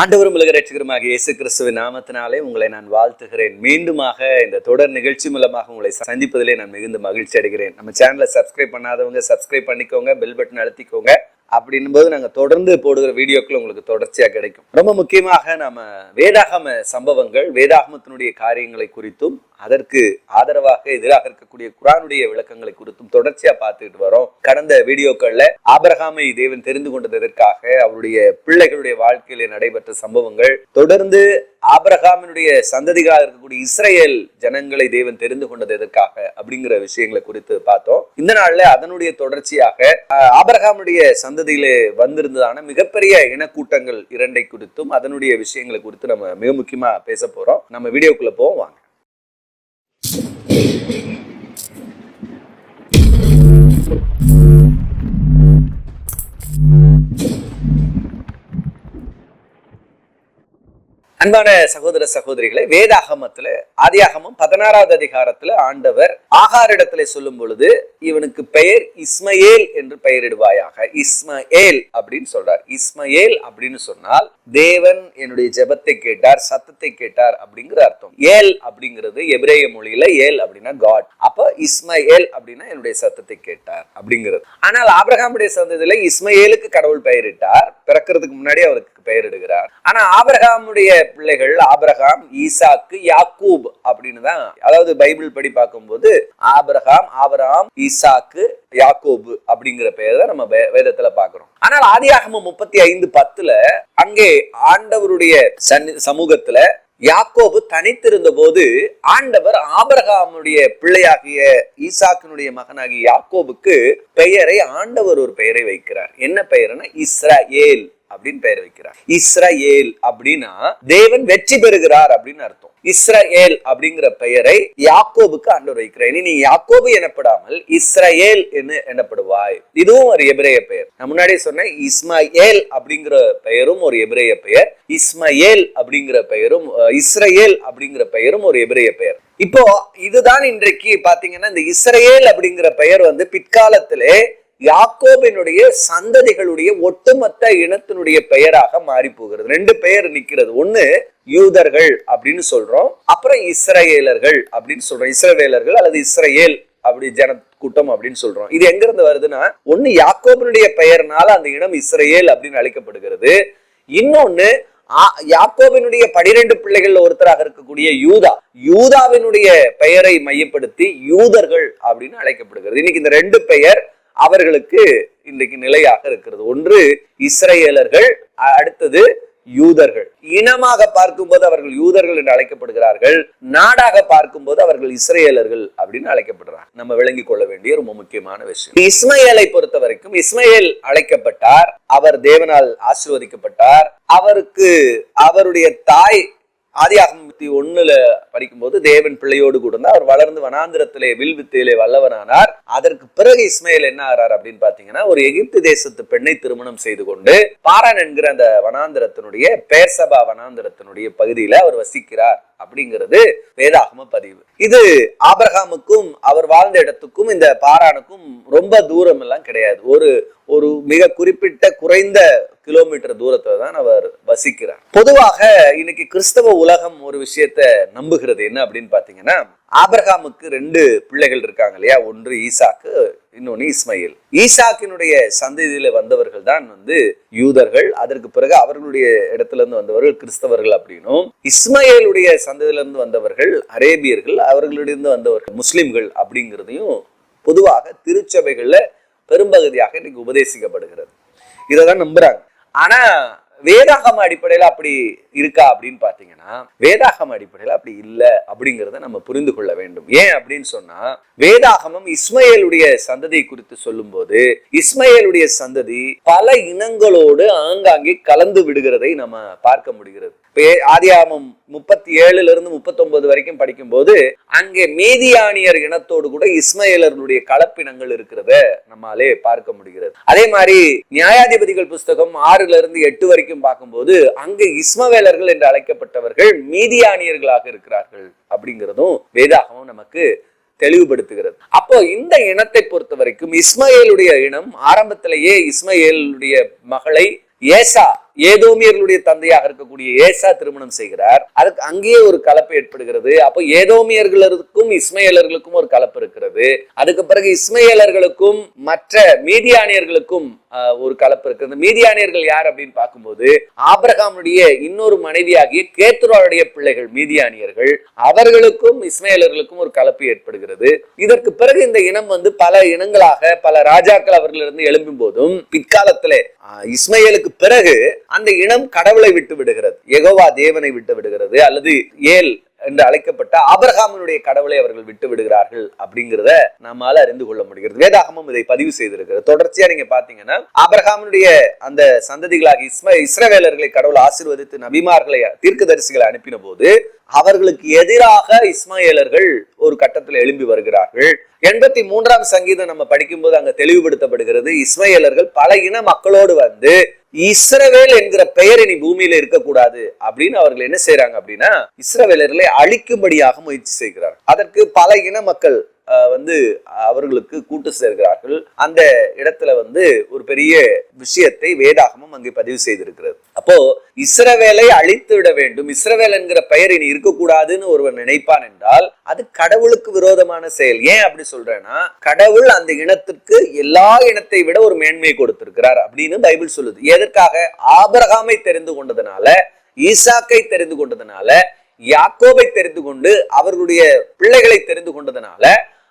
ஆண்டவரும் உலக ரட்சகருமாக இயேசு கிறிஸ்துவின் நாமத்தினாலே உங்களை நான் வாழ்த்துகிறேன். மீண்டுமாக இந்த தொடர் நிகழ்ச்சி மூலமாக உங்களை சந்திப்பதிலே நான் மிகுந்த மகிழ்ச்சி அடைகிறேன். நம்ம சேனலை சப்ஸ்கிரைப் பண்ணாதவங்க சப்ஸ்கிரைப் பண்ணிக்கோங்க பெல் பட்டன் அழுத்திக்கோங்க. அப்படின்னும் போது நாங்கள் தொடர்ந்து போடுகிற வீடியோக்கள் உங்களுக்கு தொடர்ச்சியாக கிடைக்கும். ரொம்ப முக்கியமாக நம்ம வேதாகம சம்பவங்கள் வேதாகமத்தினுடைய காரியங்களை குறித்தும் அதற்கு ஆதரவாக எதிராக இருக்கக்கூடிய குரானுடைய விளக்கங்களை குறித்தும் தொடர்ச்சியா பார்த்துட்டு வரோம். கடந்த வீடியோக்கள்ல ஆபரகாமை தேவன் தெரிந்து கொண்டதற்காக அவருடைய பிள்ளைகளுடைய வாழ்க்கையில நடைபெற்ற சம்பவங்கள் தொடர்ந்து ஆபரகாமினுடைய சந்ததிகளாக இருக்கக்கூடிய இஸ்ரேல் ஜனங்களை தேவன் தெரிந்து கொண்டது எதற்காக அப்படிங்கிற விஷயங்களை குறித்து பார்த்தோம். இந்த நாள்ல அதனுடைய தொடர்ச்சியாக ஆபரகாமுடைய சந்ததியிலே வந்திருந்ததான மிகப்பெரிய இனக்கூட்டங்கள் இரண்டை குறித்தும் அதனுடைய விஷயங்களை குறித்து நம்ம மிக முக்கியமா பேச போறோம். நம்ம வீடியோக்குள்ள போவோம் வாங்க. Thank you. அன்பான சகோதர சகோதரிகளை வேதாகமத்துல ஆதியாகமம் பதினாறாவது அதிகாரத்துல ஆண்டவர் ஆகாரிடத்துல சொல்லும் பொழுது இவனுக்கு பெயர் இஸ்மயேல் என்று பெயரிடுவாயாக. இஸ்மயேல் அப்படின்னு சொல்றார். இஸ்மயேல் அப்படின்னு சொன்னால் தேவன் என்னுடைய ஜெபத்தை கேட்டார் சத்தத்தை கேட்டார் அப்படிங்கிற அர்த்தம். ஏல் அப்படிங்கிறது எபிரேய மொழியில ஏல் அப்படின்னா காட். அப்ப இஸ்மயேல் அப்படின்னா என்னுடைய சத்தத்தை கேட்டார் அப்படிங்கிறது. ஆனால் ஆபிரகாமுடைய சந்ததியில இஸ்மயேலுக்கு கடவுள் பெயரிட்டார். பிறக்கிறதுக்கு முன்னாடி அவருக்கு பெயரிடுகிறார். ஆனா ஆபிரகாமுடைய பிள்ளைகள் ஆபிரகாம் ஈசாக்கு யாக்கூப் அப்படின்னு தான். அதாவது பைபிள் படி பார்க்கும்போது ஆபிரகாம் ஆபிரகாம் ஈசாக்கு யாக்கோபு அப்படிங்கிற பெயர் தான் நம்ம வேதத்துல பாக்குறோம் ஆனால் ஆதியாகம முப்பத்தி ஐந்து பத்துல அங்கே ஆண்டவருடைய சன்னி- சமூகத்துல யாக்கோபு தனித்திருந்த போது ஆண்டவர் ஆபரகாமுடைய பிள்ளையாகிய ஈசாக்கினுடைய மகனாகிய யாக்கோபுக்கு பெயரை ஆண்டவர் ஒரு பெயரை வைக்கிறார். என்ன பெயர்னா ஏல் அப்படின்னு பெயர் வைக்கிறார். இஸ்ரேல் அப்படின்னா தேவன் வெற்றி பெறுகிறார் அப்படின்னு அர்த்தம். இஸ்ரேல் அப்படிங்கிற பெயரை யாக்கோபுக்கு ஆண்டவர் வைக்கிறார் இனி நீ யாக்கோபு எனப்படாமல் இஸ்ரேல் என்று எனப்படுவாய். இதுவும் ஒரு எபிரேய பெயர். நான் முன்னாடி சொன்னேன் இஸ்மாயேல் அப்படிங்கிற பெயரும் ஒரு எபிரேய பெயர். இஸ்மயேல் அப்படிங்கிற பெயரும் இஸ்ரேல் அப்படிங்கிற பெயரும் ஒரு எபிரேய பெயர். இப்போ இதுதான் இன்றைக்கு பாத்தீங்கன்னா இந்த இஸ்ரேல் அப்படிங்கிற பெயர் வந்து பிற்காலத்திலே யாக்கோபினுடைய சந்ததிகளுடைய ஒட்டுமொத்த இனத்தினுடைய பெயராக மாறி போகிறது ரெண்டு பெயர் நிக்கிறது. ஒண்ணு யூதர்கள் அப்படின்னு சொல்றோம். அப்புறம் இஸ்ரேலர்கள் அப்படின்னு சொல்றோம். இஸ்ரவேலர்கள் அல்லது இஸ்ரேல் அப்படி ஜன கூட்டம் அப்படின்னு சொல்றோம். இது எங்க இருந்து வருதுன்னா ஒண்ணு யாக்கோபினுடைய பெயர்னால அந்த இனம் இஸ்ரேல் அப்படின்னு அழைக்கப்படுகிறது. இன்னொன்னு யாக்கோவினுடைய பனிரெண்டு பிள்ளைகள்ல ஒருத்தராக இருக்கக்கூடிய யூதா. யூதாவினுடைய பெயரை மையப்படுத்தி யூதர்கள் அப்படின்னு அழைக்கப்படுகிறது. இன்னைக்கு இந்த ரெண்டு பெயர் அவர்களுக்கு இன்றைக்கு நிலையாக இருக்கிறது. ஒன்று இஸ்ரேலர்கள் அடுத்தது யூதர்கள். இனமாக பார்க்கும்போது அவர்கள் யூதர்கள் என்று அழைக்கப்படுகிறார்கள். நாடாக பார்க்கும்போது அவர்கள் இஸ்ரேலர்கள் அப்படின்னு அழைக்கப்படுறாங்க நம்ம விளங்கிக் கொள்ள வேண்டிய ரொம்ப முக்கியமான விஷயம். இஸ்மையலை பொறுத்த வரைக்கும் இஸ்மையல் அழைக்கப்பட்டார். அவர் தேவனால் ஆசீர்வதிக்கப்பட்டார். அவருக்கு அவருடைய தாய் ஆதி முப்பத்தி ஒண்ணுல படிக்கும்போது தேவன் பிள்ளையோடு கூட இருந்தார். அவர் வளர்ந்து வனாந்திரத்திலே வில் வித்தையிலே வல்லவனானார் அதற்கு பிறகு இஸ்மையில் என்ன ஆறார் அப்படின்னு பாத்தீங்கன்னா ஒரு எகிப்து தேசத்து பெண்ணை திருமணம் செய்து கொண்டு பாரான் என்கிற அந்த வனாந்திரத்தினுடைய பேர்சபா வனாந்திரத்தினுடைய பகுதியில அவர் வசிக்கிறார் அப்படிங்கிறது வேதாகம பதிவு. இது ஆபரகாமுக்கும் அவர் வாழ்ந்த இடத்துக்கும் இந்த பாரானுக்கும் ரொம்ப தூரம் எல்லாம் கிடையாது. ஒரு ஒரு மிக குறிப்பிட்ட குறைந்த கிலோமீட்டர் தூரத்துல தான் அவர் வசிக்கிறார். பொதுவாக இன்னைக்கு கிறிஸ்தவ உலகம் ஒரு விஷயத்த நம்புகிறது என்ன அப்படின்னு பாத்தீங்கன்னா ஆபரகாமுக்கு ரெண்டு பிள்ளைகள் இருக்காங்க இல்லையா? ஒன்று ஈசாக்கு இன்னொன்று இஸ்மையில். ஈசாக்கினுடைய சந்ததியில் வந்தவர்கள் தான் வந்து யூதர்கள். அதற்கு பிறகு அவர்களுடைய இடத்துல இருந்து வந்தவர்கள் கிறிஸ்தவர்கள் அப்படின்னும் இஸ்மையலுடைய சந்ததியிலிருந்து வந்தவர்கள் அரேபியர்கள் அவர்களிடம் வந்தவர்கள் முஸ்லிம்கள் அப்படிங்கிறதையும் பொதுவாக திருச்சபைகளில் பெரும்பகுதியாக இன்னைக்கு உபதேசிக்கப்படுகிறது. இதை தான் நம்புறாங்க. ஆனால் வேதாகம அடிப்படையில அப்படி இருக்கா அப்படின்னு பார்த்தீங்கன்னா வேதாகம அடிப்படையில அப்படி இல்லை அப்படிங்கிறத நம்ம புரிந்து கொள்ள வேண்டும். ஏன் அப்படின்னு சொன்னா வேதாகமம் இஸ்மையலுடைய சந்ததியை குறித்து சொல்லும்போது இஸ்மையலுடைய சந்ததி பல இனங்களோடு ஆங்காங்கே கலந்து விடுகிறதை நம்ம பார்க்க முடிகிறது. ஆதியாமம் முப்பத்தி ஏழுல இருந்து முப்பத்தொன்பது வரைக்கும் படிக்கும்போது அங்கே மேதியானியர் இனத்தோடு கூட இஸ்மயேலர்களுடைய கலப்பினங்கள் இருக்கிறத நம்மாலே பார்க்க முடிகிறது. அதே மாதிரி நியாயாதிபதிகள் புஸ்தகம் ஆறுல இருந்து எட்டு வரைக்கும் பார்க்கும்போது அங்கு இஸ்மவேலர்கள் என்று அழைக்கப்பட்டவர்கள் மீதியானியர்களாக இருக்கிறார்கள் அப்படிங்கிறதும் வேதாகமும் நமக்கு தெளிவுபடுத்துகிறது. அப்போ இந்த இனத்தை பொறுத்த வரைக்கும் இஸ்மயேலுடைய இனம் ஆரம்பத்திலேயே இஸ்மயேலுடைய மகளை ஏசா ஏதோமியர்களுடைய தந்தையாக இருக்கக்கூடிய ஏசா திருமணம் செய்கிறார். அதுக்கு அங்கேயே ஒரு கலப்பு ஏற்படுகிறது. அப்போ ஏதோமியர்களுக்கும் இஸ்மையலர்களுக்கும் ஒரு கலப்பு இருக்கிறது. அதுக்கு பிறகு இஸ்மையலர்களுக்கும் மற்ற மீதியானியர்களுக்கும் ஒரு கலப்பு இருக்கிறது மீதியானியர்கள் யார் அப்படின்னு பார்க்கும்போது ஆபிரகாமுடைய இன்னொரு மனைவியாகிய கேத்துராவுடைய பிள்ளைகள் மீதியானியர்கள் அவர்களுக்கும் இஸ்மேலர்களுக்கும் ஒரு கலப்பு ஏற்படுகிறது. இதற்கு பிறகு இந்த இனம் வந்து பல இனங்களாக பல ராஜாக்கள் அவர்களிருந்து எழும்பும் போதும் பிற்காலத்திலே ஆஹ், பிறகு அந்த இனம் கடவுளை விட்டு விடுகிறது. எகோவா தேவனை விட்டு விடுகிறது. அல்லது ஏல் என்று அழைக்கப்பட்ட ஆபரகாமனுடைய கடவுளை அவர்கள் விட்டு விடுகிறார்கள் அப்படிங்கிறத நம்மால அறிந்து கொள்ள முடிகிறது. வேதாகமும் இதை பதிவு செய்திருக்கிறது. தொடர்ச்சியா நீங்க பாத்தீங்கன்னா ஆபரகாமனுடைய அந்த சந்ததிகளாக இஸ்ம இஸ்ரவேலர்களை கடவுள் ஆசிர்வதித்து நபிமார்களை தீர்க்கதரிசிகளை அனுப்பின போது அவர்களுக்கு எதிராக இஸ்மாயிலர்கள் ஒரு கட்டத்தில் எழும்பி வருகிறார்கள். எண்பத்தி மூன்றாம் சங்கீதம் நம்ம படிக்கும்போது அங்க தெளிவுபடுத்தப்படுகிறது. இஸ்மாயிலர்கள் பல இன மக்களோடு வந்து இஸ்ரவேல் என்கிற பெயர் இனி பூமியில இருக்கக்கூடாது அப்படின்னு அவர்கள் என்ன செய்யறாங்க அப்படின்னா இஸ்ரவேலர்களை அழிக்கும்படியாக முயற்சி செய்கிறார்கள். அதற்கு பல இன மக்கள் வந்து அவர்களுக்கு கூட்டு சேர்கிறார்கள். அந்த இடத்துல வந்து ஒரு பெரிய விஷயத்தை வேதாகமம் அங்கே பதிவு செய்திருக்கிறது. அப்போ இஸ்ரவேலை அழித்து விட வேண்டும் இஸ்ரவேல் என்கிற பெயர் இனி இருக்கக்கூடாதுன்னு ஒருவர் நினைப்பான் என்றால் அது கடவுளுக்கு விரோதமான செயல். ஏன் அப்படி சொல்றேன்னா கடவுள் அந்த இனத்திற்கு எல்லா இனத்தை விட ஒரு மேன்மை கொடுத்திருக்கிறார் அப்படின்னு பைபிள் சொல்லுது. எதற்காக? ஆபிரகாமை தெரிந்து கொண்டதுனால ஈசாக்கை தெரிந்து கொண்டதுனால யாக்கோபை தெரிந்து கொண்டு அவர்களுடைய பிள்ளைகளை தெரிந்து கொண்டதுனால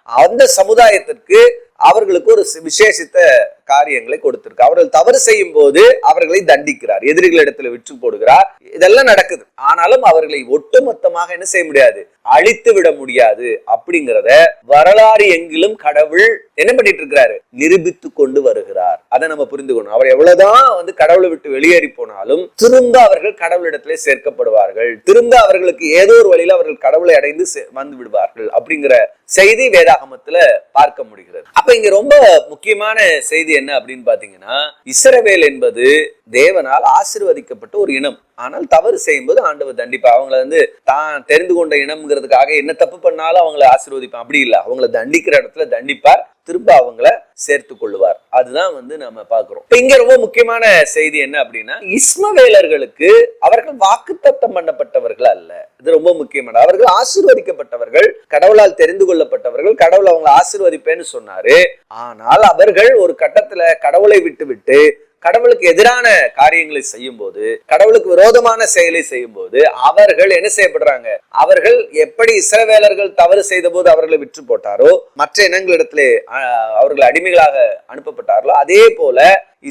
அந்த சமுதாயத்திற்கு அவர்களுக்கு ஒரு விசேஷித்த காரியங்களை கொடுத்திருக்கு. அவர்கள் தவறு செய்யும் போது அவர்களை தண்டிக்கிறார் எதிரிகளிடத்துல விற்று போடுகிறார். இதெல்லாம் நடக்குது. ஆனாலும் அவர்களை ஒட்டுமொத்தமாக என்ன செய்ய முடியாது? அழித்து விட முடியாது அப்படிங்கிறத வரலாறு எங்கிலும் கடவுள் என்ன பண்ணிட்டு இருக்கிறாரு? நிரூபித்து கொண்டு வருகிறார். அதை நம்ம புரிந்துக்கணும். அவர் எவ்வளவுதான் வந்து கடவுளை விட்டு வெளியேறி போனாலும் திரும்ப அவர்கள் கடவுளிடத்திலே சேர்க்கப்படுவார்கள். திரும்ப அவர்களுக்கு ஏதோ ஒரு வழியில அவர்கள் கடவுளை அடைந்து வந்து விடுவார்கள் அப்படிங்கிற செய்தி வேதாகமத்துல பார்க்க முடிகிறது. அப்ப இங்க ரொம்ப முக்கியமான செய்தி என்ன அப்படின்னு பாத்தீங்கன்னா இஸ்ரவேல் என்பது தேவனால் ஆசிர்வதிக்கப்பட்ட ஒரு இனம். ஆனால் தவறு செய்யும்போது ஆண்டவர் தண்டிப்பா. அவங்கள வந்து தான் தெரிந்து கொண்ட இனம்ங்கிறதுக்காக என்ன தப்பு பண்ணாலும் அவங்கள ஆசீர்வதிப்பான் அப்படி இல்லை. அவங்கள தண்டிக்கிற இடத்துல தண்டிப்பார். திரும்ப அவங்கள சேர்த்து கொள்ளுவார். அதுதான் வந்து நம்ம பாக்குறோம் இங்க ரொம்ப முக்கியமான செய்தி என்ன அப்படின்னா இஸ்மவேலர்களுக்கு அவர்கள் வாக்குத்தத்தம் பண்ணப்பட்டவர்கள் அல்ல. இது ரொம்ப முக்கியமான அவர்கள் ஆசீர்வதிக்கப்பட்டவர்கள் கடவுளால் தெரிந்து கொள்ளப்பட்டவர்கள் கடவுள் அவங்களை ஆசீர்வதிப்பேன்னு சொன்னாரு. ஆனால் அவர்கள் ஒரு கட்டத்துல கடவுளை விட்டு விட்டு கடவுளுக்கு எதிரான காரியங்களை செய்யும் போது கடவுளுக்கு விரோதமான செயலை செய்யும் போது அவர்கள் என்ன செய்யப்படுறாங்க? அவர்கள் எப்படி இஸ்ரவேலர்கள் தவறு செய்த போது அவர்களை விற்று போட்டாரோ மற்ற இனங்களிடத்திலே அவர்கள் அடிமைகளாக அனுப்பப்பட்டார்களோ அதே போல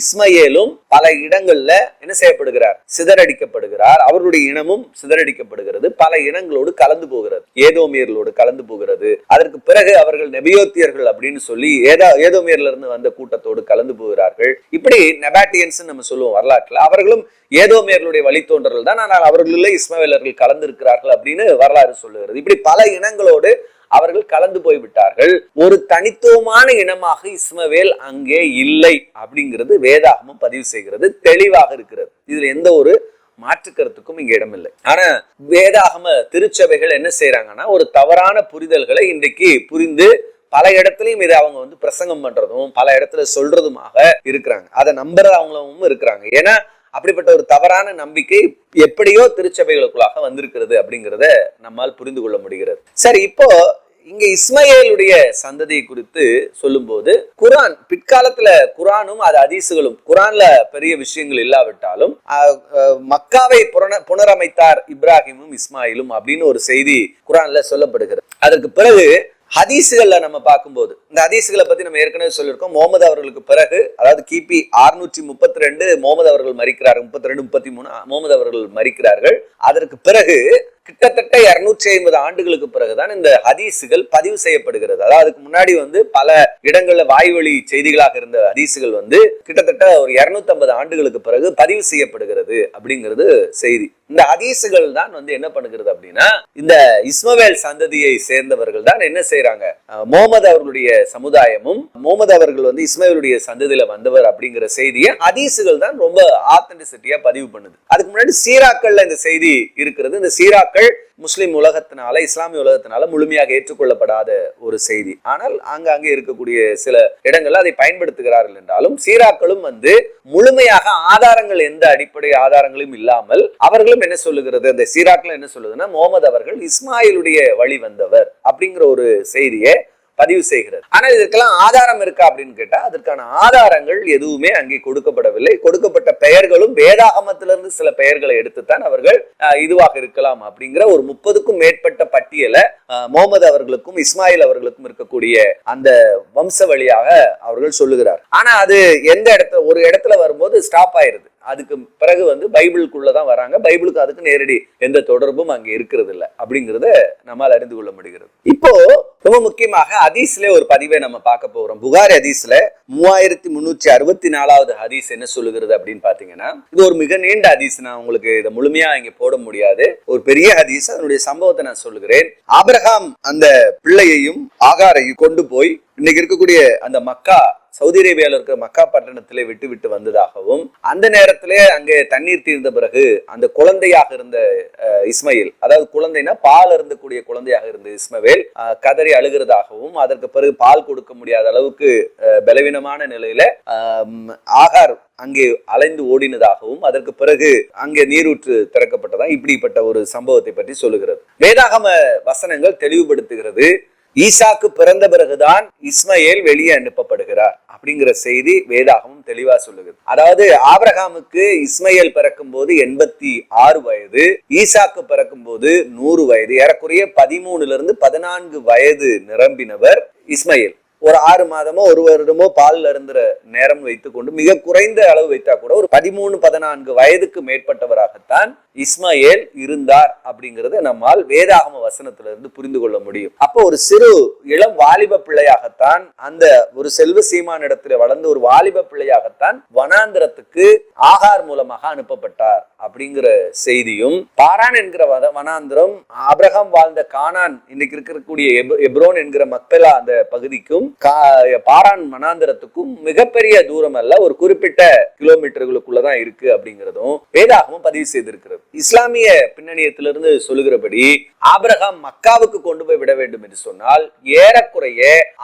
இஸ்மயேலும் பல இடங்கள்ல என்ன செய்யப்படுகிறார்? சிதறடிக்கப்படுகிறார். அவருடைய இனமும் சிதறடிக்கப்படுகிறது. பல இனங்களோடு கலந்து போகிறது. ஏதோமியர்களோடு கலந்து போகிறது. அதற்கு பிறகு அவர்கள் நெபியோத்தியர்கள் அப்படின்னு சொல்லி ஏதோ ஏதோமியர்ல இருந்து வந்த கூட்டத்தோடு கலந்து போகிறார்கள். இப்படி நெபாட்டியன்ஸ் நம்ம சொல்லுவோம் வரலாற்றுல. அவர்களும் ஏதோமியர்களுடைய வழித்தோன்றர்கள் தான். ஆனால் அவர்களில் இஸ்மவேலர்கள் கலந்து இருக்கிறார்கள் அப்படின்னு வரலாறு சொல்லுகிறது. இப்படி பல இனங்களோடு அவர்கள் கலந்து போய்விட்டார்கள். ஒரு தனித்துவமான இனமாக இஸ்மவேல் அங்கே இல்லை அப்படிங்கிறது வேதாகமும் பதிவு செய்கிறது. தெளிவாக இருக்கிறது. இதுல எந்த ஒரு மாற்று கருத்துக்கும் இங்க இடமில்லை. ஆனா வேதாகம திருச்சபைகள் என்ன செய்யறாங்கன்னா ஒரு தவறான புரிதல்களை இன்றைக்கு புரிந்து பல இடத்துலயும் இதை அவங்க வந்து பிரசங்கம் பண்றதும் பல இடத்துல சொல்றதுமாக இருக்கிறாங்க. அதை நம்புறவங்களும் இருக்கிறாங்க. ஏன்னா அப்படிப்பட்ட ஒரு தவறான நம்பிக்கை எப்படியோ திருச்சபைகளுக்குள்ளாக வந்திருக்கிறது அப்படிங்கிறத நம்மால் புரிந்து கொள்ள முடிகிறது. சரி இப்போ இங்க இஸ்மயேலுடைய சந்ததியை குறித்து சொல்லும்போது குரான் பிற்காலத்துல குரானும் அது அதீசுகளும் குரான்ல பெரிய விஷயங்கள் இல்லாவிட்டாலும் மக்காவை புரண புனரமைத்தார் இப்ராஹிமும் இஸ்மாயிலும் அப்படின்னு ஒரு செய்தி குரான்ல சொல்லப்படுகிறது. அதற்கு பிறகு ஹதீஸுகளில் நம்ம பார்க்கும்போது இந்த ஹதீஸுகளை பத்தி நம்ம ஏற்கனவே சொல்லியிருக்கோம். முகமது அவர்களுக்கு பிறகு அதாவது கிபி ஆறுநூற்றி முப்பத்தி ரெண்டு முகமது அவர்கள் மறிக்கிறார்கள் முப்பத்தி ரெண்டு முப்பத்தி மூணு முகமது அவர்கள் மறிக்கிறார்கள். அதற்கு பிறகு கிட்டத்தட்ட இருநூற்றி ஐம்பது ஆண்டுகளுக்கு பிறகுதான் இந்த ஹதீஸுகள் பதிவு செய்யப்படுகிறது. அதாவது அதுக்கு முன்னாடி வந்து பல இடங்கள்ல வாய்வழி செய்திகளாக இருந்த ஹதீஸுகள் வந்து கிட்டத்தட்ட ஒரு இருநூத்தி ஐம்பது ஆண்டுகளுக்கு பிறகு பதிவு செய்யப்படுகிறது அப்படிங்கிறது செய்தி. இந்த ஹதீஸுகள் தான் வந்து என்ன பண்ணுகிறது அப்படின்னா இந்த இஸ்மவேல் சந்ததியை சேர்ந்தவர்கள் தான் என்ன செய்யறாங்க முகமது அவர்களுடைய சமுதாயமும் முகமது அவர்கள் வந்து இஸ்மவேலுடைய சந்ததியில வந்தவர் அப்படிங்கிற செய்தியை ஹதீஸுகள் தான் ரொம்ப ஆத்தென்டிசிட்டியா பதிவு பண்ணுது. அதுக்கு முன்னாடி சீராக்கள்ல இந்த செய்தி இருக்கிறது. இந்த சீராக்கள் முஸ்லிம் உலகத்தினால இஸ்லாமிய உலகத்தினால முழுமையாக ஏற்றுக்கொள்ளப்படாத ஒரு செய்தி. ஆனால் ஆங்காங்கே இருக்கக்கூடிய சில இடங்கள்ல அதை பயன்படுத்துகிறார்கள் என்றாலும் சீராக்களும் வந்து முழுமையாக ஆதாரங்கள் எந்த அடிப்படை ஆதாரங்களும் இல்லாமல் அவர்களும் என்ன சொல்லுகிறது? அந்த சீராக்கள் என்ன சொல்லுதுன்னா முகமது அவர்கள் இஸ்மாயிலுடைய வழி வந்தவர் அப்படிங்கிற ஒரு செய்தியை பதிவு செய்கிறது. ஆனால் இதற்கெல்லாம் ஆதாரம் இருக்கா அப்படின்னு கேட்டால் அதற்கான ஆதாரங்கள் எதுவுமே அங்கே கொடுக்கப்படவில்லை. கொடுக்கப்பட்ட பெயர்களும் வேதாகமத்திலிருந்து சில பெயர்களை எடுத்துத்தான் அவர்கள் அஹ், இதுவாக இருக்கலாம் அப்படிங்கிற ஒரு முப்பதுக்கும் மேற்பட்ட பட்டியலை முகமது அவர்களுக்கும் இஸ்மாயில் அவர்களுக்கும் இருக்கக்கூடிய அந்த வம்ச வழியாக அவர்கள் சொல்லுகிறார். ஆனா அது எந்த இடத்துல ஒரு இடத்துல வரும்போது ஸ்டாப் ஆயிருது. அதுக்கு பிறகு வந்து பைபிளுக்குள்ள தான் வராங்க. பைபிளுக்கு அதுக்கு நேரடி எந்த தொடர்பும் அங்க இருக்கிறது இல்லை அப்படிங்கறத நம்மால் அறிந்து கொள்ள முடிகிறது. இப்போ ரொம்ப முக்கியமாக ஹதீஸ்ல ஒரு பதிவை நம்ம பார்க்க போகிறோம் புகாரி ஹதீஸ்ல மூவாயிரத்தி முன்னூற்றி அறுபத்தி நாலாவது ஹதீஸ் என்ன சொல்லுகிறது அப்படின்னு பாத்தீங்கன்னா இது ஒரு மிக நீண்ட ஹதீஸ். நான் உங்களுக்கு இதை முழுமையா இங்க போட முடியாது. ஒரு பெரிய ஹதீஸ். அதனுடைய சம்பவத்தை நான் சொல்லுகிறேன். ஆபிரகாம் அந்த பிள்ளையையும் ஆகாரையும் கொண்டு போய் இன்னைக்கு இருக்கக்கூடிய அந்த மக்கா சவுதி அரேபியாவில் இருக்கிற மக்கா பட்டணத்திலே விட்டு விட்டு வந்ததாகவும் அந்த நேரத்திலே அங்கே தண்ணீர் தீர்ந்த பிறகு அந்த குழந்தையாக இருந்த இஸ்மையில் இஸ்மயில் அதாவது குழந்தைனா பால் இருந்தக்கூடிய குழந்தையாக இருந்த இஸ்மவேல் கதறி அழுகிறதாகவும் அதற்கு பிறகு பால் கொடுக்க முடியாத அளவுக்கு பலவீனமான நிலையில ஆகார் அங்கே அலைந்து ஓடினதாகவும் அதற்கு பிறகு அங்கே நீரூற்று திறக்கப்பட்டதா இப்படிப்பட்ட ஒரு சம்பவத்தை பற்றி சொல்லுகிறது. வேதாகம வசனங்கள் தெளிவுபடுத்துகிறது. ஈசாக்கு பிறந்த பிறகுதான் இஸ்மயேல் வெளியே அனுப்பப்படுகிறார் அப்படிங்கிற செய்தி வேதாகமும் தெளிவா சொல்லுகிறது. அதாவது ஆபிரகாமுக்கு இஸ்மயேல் பிறக்கும் போது எண்பத்தி ஆறு வயது ஈசாக்கு பிறக்கும் போது நூறு வயது ஏறக்குறைய பதிமூணுல இருந்து பதினான்கு வயது நிரம்பினவர் இஸ்மயேல். ஒரு ஆறு மாதமோ ஒரு வருடமோ பால்ல இருந்துற நேரம் வைத்துக்கொண்டு மிக குறைந்த அளவு வைத்தா கூட ஒரு பதிமூணு பதினான்கு வயதுக்கு மேற்பட்டவராகத்தான் இஸ்மாயேல் இருந்தார் அப்படிங்கறத நம்மால் வேதாகம வசனத்திலிருந்து புரிந்து கொள்ள முடியும். அப்போ ஒரு சிறு இளம் வாலிப பிள்ளையாகத்தான் அந்த ஒரு செல்வ சீமான் இடத்துல வளர்ந்து ஒரு வாலிப பிள்ளையாகத்தான் வனாந்திரத்துக்கு ஆகார் மூலமாக அனுப்பப்பட்டார் அப்படிங்கிற செய்தியும் பாரான் என்கிற வத- வனாந்திரம் அப்ரஹாம் வாழ்ந்த கானான் இன்னைக்கு இருக்கக்கூடிய எப்ரோன் என்கிற மக்களா அந்த பகுதிக்கும் கா- பாரான் மனாந்திரத்துக்கும் மிகப்பெரிய தூரம் அல்ல ஒரு குறிப்பிட்ட கிலோமீட்டர்களுக்குள்ளதான் இருக்கு அப்படிங்கிறதும் வேதாகமும் பதிவு செய்திருக்கிறது. இஸ்லாமிய பின்னணியத்திலிருந்து சொல்லுகிறபடி ஆபிரகாம் மக்காவுக்கு கொண்டு போய் விட வேண்டும் என்று சொன்னால் ஏறக்குறைய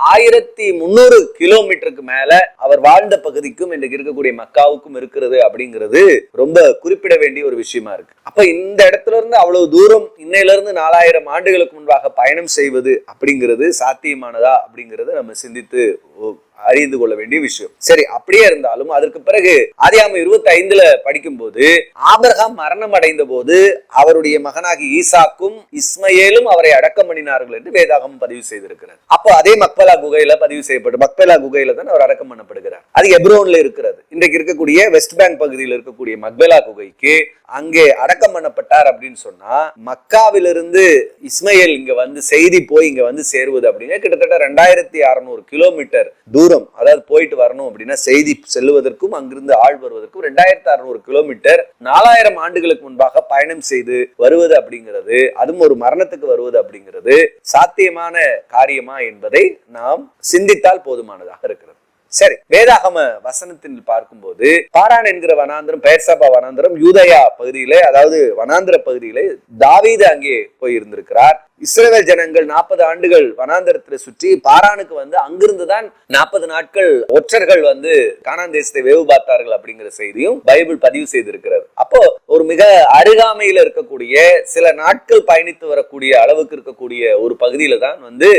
ஆயிரத்தி முன்னூறு கிலோமீட்டருக்கு மேல அவர் வாழ்ந்த பகுதிக்கும் இன்றைக்கு இருக்கக்கூடிய மக்காவுக்கும் இருக்கிறது அப்படிங்கிறது ரொம்ப குறிப்பிட வேண்டிய ஒரு விஷயமா இருக்கு. அப்ப இந்த இடத்துல இருந்து அவ்வளவு தூரம் இன்னையில இருந்து நாலாயிரம் ஆண்டுகளுக்கு முன்பாக பயணம் செய்வது அப்படிங்கிறது சாத்தியமானதா அப்படிங்கிறத நம்ம சிந்தித்து ஓ- அறிந்து கொள்ள வேண்டிய விஷயம். சரி அப்படியே இருந்தாலும் அதற்கு பிறகு அதியாம இருபத்தி ஐந்துல படிக்கும் போது ஆபிரகாம் மரணம் அடைந்த போது அவருடைய மகனாகி ஈசாக்கும் இஸ்மையேலும் அவரை அடக்கம் பண்ணினார்கள் என்று வேதாகம் பதிவு செய்திருக்கிறது. அப்போ அதே மக்பலா குகையில பதிவு செய்யப்பட்டு மக்பலா குகையில தான் அவர் அடக்கம் பண்ணப்படுகிறார். அது எப்ரோன்ல இருக்கிறது. இன்றைக்கு இருக்கக்கூடிய வெஸ்ட் பேங்க் பகுதியில் இருக்கக்கூடிய மக்பலா குகைக்கு அங்கே அடக்கம் பண்ணப்பட்டார் அப்படின்னு சொன்னா மக்காவிலிருந்து இஸ்மயேல் இங்க வந்து செய்தி போய் இங்க வந்து சேருவது அப்படின்னா கிட்டத்தட்ட ரெண்டாயிரத்தி அறுநூறு கிலோமீட்டர் தூரம் தூரம் அதாவது போயிட்டு வரணும் அப்படின்னா செய்தி செல்லுவதற்கும் அங்கிருந்து ஆள் வருவதற்கும் ரெண்டாயிரத்தி அறுநூறு கிலோமீட்டர் நாலாயிரம் ஆண்டுகளுக்கு முன்பாக பயணம் செய்து வருவது அப்படிங்கிறது அதுவும் ஒரு மரணத்துக்கு வருவது அப்படிங்கிறது சாத்தியமான காரியமா என்பதை நாம் சிந்தித்தால் போதுமானதாக இருக்கிறது. சரி வேதாகம வசனத்தில் பார்க்கும்போது பாரான் என்கிற வனாந்திரம் பெயர்சாபா வனாந்திரம் யூதயா பகுதியிலே அதாவது வனாந்திர பகுதியிலே தாவீது அங்கே போய் இருந்திருக்கிறார் இஸ்ரேல் ஜனங்கள் நாற்பது ஆண்டுகள் வனாந்திரத்துல சுற்றி பாரானுக்கு வந்து அங்கிருந்து தான் நாற்பது நாட்கள் ஒற்றர்கள் வந்து கானாந்தேசத்தை வேவு பார்த்தார்கள் அப்படிங்கிற செய்தியும் பைபிள் பதிவு செய்திருக்கிறது. அப்போ ஒரு மிக அருகாமையில இருக்கக்கூடிய சில நாட்கள் பயணித்து வரக்கூடிய அளவுக்கு இருக்கக்கூடிய ஒரு பகுதியில தான் வந்து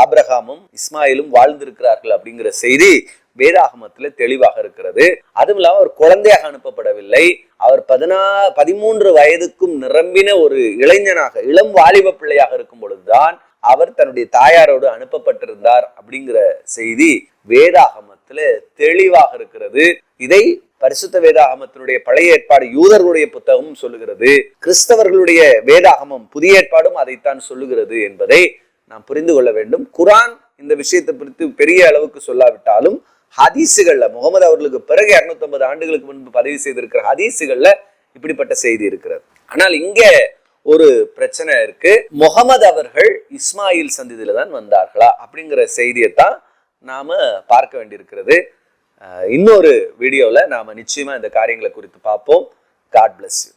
ஆப்ரஹாமும் இஸ்மாயிலும் வாழ்ந்திருக்கிறார்கள் அப்படிங்கிற செய்தி வேதாகமத்துல தெளிவாக இருக்கிறது. அதுவும் இல்லாமல் அவர் குழந்தையாக அனுப்பப்படவில்லை. அவர் பதினா பதிமூன்று வயதுக்கும் நிரம்பின ஒரு இளைஞனாக இளம் வாலிப பிள்ளையாக இருக்கும் பொழுதுதான் அவர் தன்னுடைய தாயாரோடு அனுப்பப்பட்டிருந்தார் அப்படிங்கிற செய்தி வேதாகமத்துல தெளிவாக இருக்கிறது. இதை பரிசுத்த வேதாகமத்தினுடைய பழைய ஏற்பாடு யூதர்களுடைய புத்தகமும் சொல்லுகிறது. கிறிஸ்தவர்களுடைய வேதாகமம் புதிய ஏற்பாடும் அதைத்தான் சொல்லுகிறது என்பதை நாம் புரிந்து கொள்ள வேண்டும். குரான் இந்த விஷயத்தை குறித்து பெரிய அளவுக்கு சொல்லாவிட்டாலும் ஹதீஸுகள்ல முகமது அவர்களுக்கு பிறகு 250 ஆண்டுகளுக்கு முன்பு பதிவு செய்திருக்கிற ஹதீஸுகள்ல இப்படிப்பட்ட செய்தி இருக்கிறது. ஆனால் இங்க ஒரு பிரச்சனை இருக்கு. முகமது அவர்கள் இஸ்மாயில் சந்திதியில தான் வந்தார்களா அப்படிங்கிற செய்தியை தான் நாம பார்க்க வேண்டியிருக்கிறது. இன்னொரு வீடியோல நாம நிச்சயமா இந்த காரியங்களை குறித்து பார்ப்போம். God bless you.